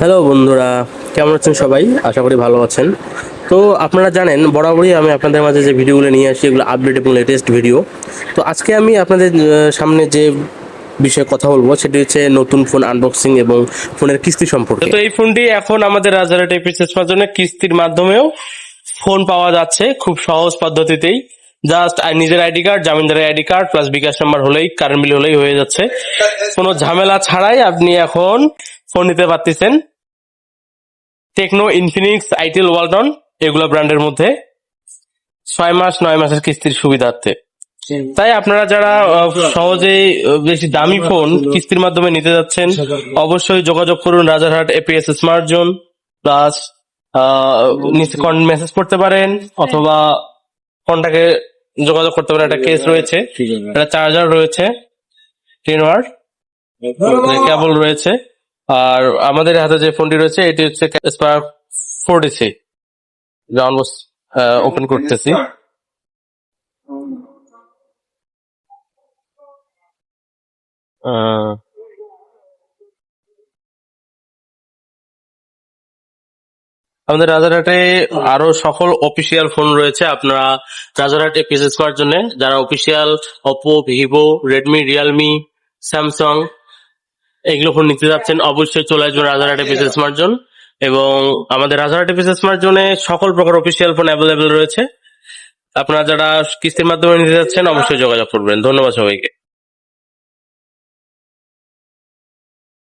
Hello বন্ধুরা, কেমন আছেন সবাই? আশা করি ভালো আছেন। তো আপনারা জানেন, বরাবরই আমি আপনাদের মাঝে যে ভিডিওগুলো নিয়ে আসি, এগুলো আপডেট এবং লেটেস্ট ভিডিও তো আজকে আমি আপনাদের সামনে যে বিষয়ে কথা বলব, সেটি হচ্ছে নতুন ফোন আনবক্সিং এবং ফোনের কিস্তি সম্পর্কে। তো এই ফোনটি এখন আমাদের রাজারহাট এপিসেস জন্য কিস্তির মাধ্যমেও ফোন পাওয়া যাচ্ছে খুব সহজ পদ্ধতিতেই। জাস্ট নিজের ID card জামিনদারের ID card plus bKash number হলেই কারেন্ট বিল হলেই হয়ে যাচ্ছে। কোনো ঝামেলা ছাড়াই আপনি এখন ফোন নিতে পারতেছেন। টেকনো ইনফিনিক্স আইটেল ওয়ালটন এগুলো ব্র্যান্ডের মধ্যে ছয় মাস নয় মাসের কিস্তির সুবিধার্থে। তাই আপনারা যারা আহ, সহজেই বেশি দামি ফোন কিস্তির মাধ্যমে নিতে যাচ্ছেন অবশ্যই যোগাযোগ করুন Rajarhat APS smart zone plus নিচে মেসেজ করতে পারেন অথবা ফোনটাকে যোগাযোগ করতে পারেন। একটা কেস রয়েছে। একটা চার্জার রয়েছে টেন ওয়ার্ড কেবল রয়েছে। আর আমাদের হাতে যে ফোনটি রয়েছে, এটি হচ্ছে স্পার্ক ফোরটি সি ওপেন করতেছি। আমাদের রাজারহাটে আরও সকল অফিসিয়াল ফোন রয়েছে। আপনারা রাজারহাট এপিএস স্মার্ট জন্য, যারা official Oppo Vivo Redmi Realme Samsung এগুলো ফোন নিতে যাচ্ছেন অবশ্যই চলে আসবেন রাজারহাটে বিজনেস মার্জন এবং আমাদের রাজারহাটে বিজনেস মার্জনে সকল প্রকার অফিসিয়াল ফোন অ্যাভেলেবেল রয়েছে। আপনারা যারা কিস্তির মাধ্যমে নিতে যাচ্ছেন অবশ্যই যোগাযোগ করবেন। ধন্যবাদ সবাইকে।